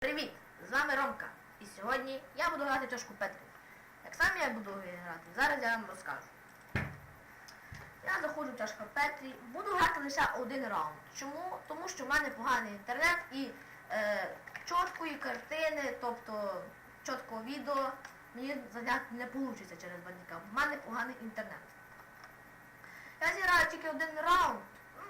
Привіт! З вами Ромка. І сьогодні я буду грати в чашку Петрів. Як саме я буду грати, зараз я вам розкажу. Я заходжу в чашку Петрі, буду грати лише один раунд. Чому? Тому що в мене поганий інтернет і е, чіткої картини, тобто чіткого відео мені заняти не вийде через бандика. В мене поганий інтернет. Я зіграю тільки один раунд, ну,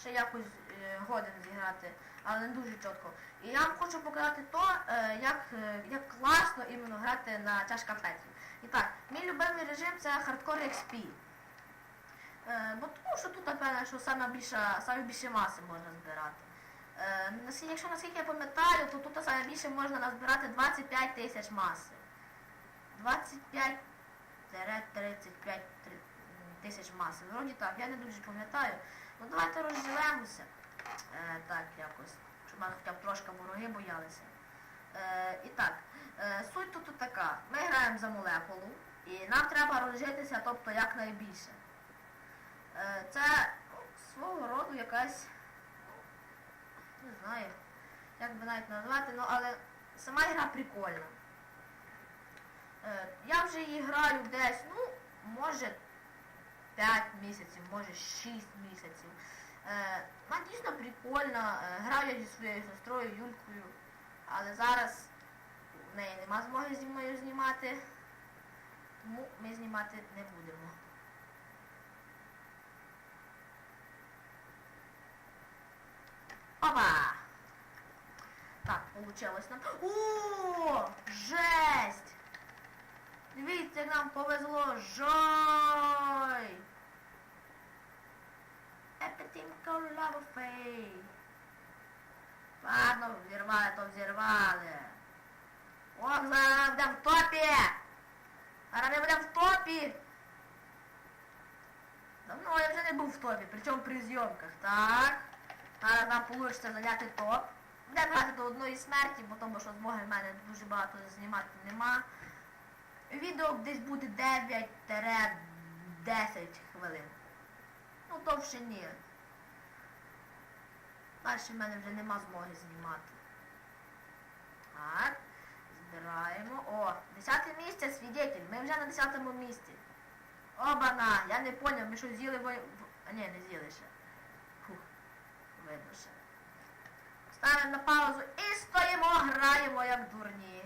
ще якось е, годин зіграти, але не дуже чітко. І я вам хочу показати то, е, як, е, як класно іменно грати на чашка Петрі. І так, мій любимий режим це хардкор XP. Е, бо тому що тут, напевно, що саме більше, саме більше маси можна збирати. Якщо наскільки я пам'ятаю, то тут саме більше можна назбирати 25 тисяч маси. 25 35 тисяч маси. Вроді так, я не дуже пам'ятаю. Ну давайте розділемося. Е, так, якось. Щоб мене хоча б трошки вороги боялися. Е, і так, е, суть тут така. Ми граємо за молекулу і нам треба розжитися, тобто якнайбільше. Е, це свого роду якась, не знаю, як би навіть назвати, ну але сама гра прикольна. Е, я вже її граю десь, ну, може 5 місяців, може 6 місяців. Е, вона дійсно прикольна. Е, граю зі своєю сестрою Юлькою, але зараз в неї нема змоги зі мною знімати, тому ми знімати не будемо. Опа! Так, получилось нам. О! Жесть! Дивіться, нам повезло. Жой! Лавофей. Ладно, взірвали, то взірвали. Ох, зараз будемо в топі! Зараз ми будемо в топі! Давно я вже не був в топі, причому при зйомках, так? Зараз нам вийде зайняти топ. Будемо грати до одної смерті, бо тому що змоги в мене дуже багато знімати нема. Відео десь буде 9-10 хвилин. Ну довше ні. Далі в мене вже нема змоги знімати. Так, збираємо. О, 10 місце свідетель. Ми вже на 10 місці. Обана! Я не поняв, ми що з'їли во... А ні, не з'їли ще. Фух, видно ще. Ставимо на паузу і стоїмо, граємо як дурні.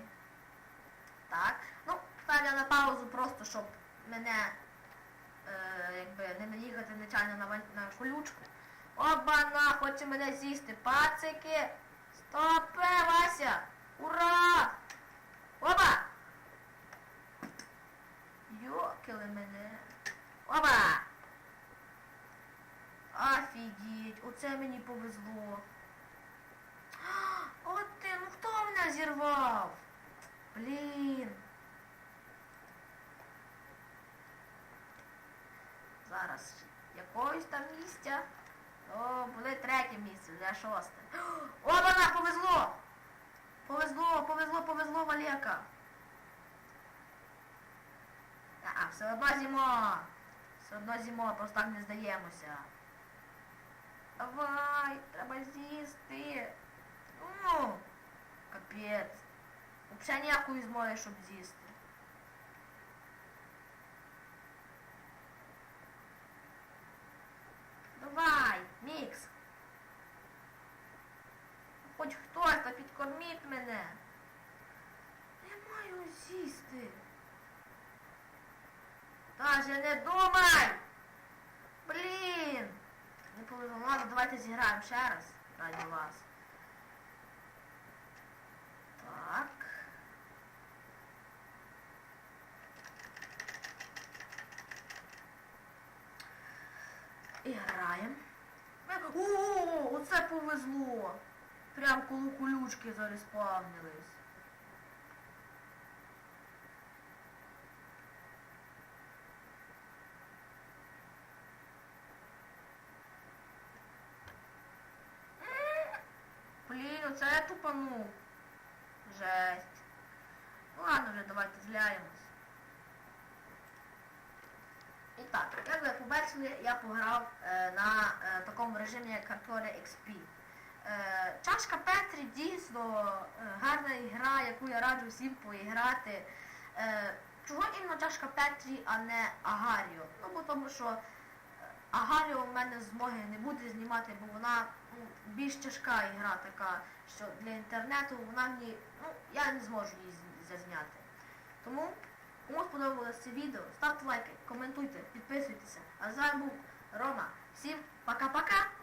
Так. Ну, ставлю на паузу просто, щоб мене е, якби не наїхати нечайно на, на колючку. Обана, хоче мене з'їсти. Пацики! Стопе, Вася! Ура! Оба! Йокили мене. Оба! Офігеть, оце мені повезло. От ти, ну хто мене зірвав? Блін. Зараз якогось там місця. О, були третє місце, вже шосте. О, вона повезло! Повезло, повезло, повезло, Валека. А, все одно зімо. Все одно зімо, просто так не здаємося. Давай, треба з'їсти. Ну, капець. Взагалі ніякої змоги, щоб з'їсти. Давай. Хоч хтось та підкорміть мене. Я маю з'їсти. Даже не думай! Блін! Не повезло. Ладно, давайте зіграємо ще раз раді вас. Так. І. О, оце повезло! Прям коло колючки зареспавнились. Блін, оце я тупанув. Жесть. Ладно вже, давайте зляємось. І так, як ви побачили, я пограв е, на е, такому режимі, як XP. Чашка Петрі дійсно е, гарна ігра, яку я раджу всім поіграти. Е, чого іменно чашка Петрі, а не Агаріо? Ну, бо тому що е, Агаріо в мене змоги не буде знімати, бо вона ну, більш тяжка ігра така, що для інтернету вона мені, ну, я не зможу її зазняти. Тому, кому сподобалося це відео, ставте лайки, коментуйте, підписуйтеся. А з вами був Рома. Всім пока-пока!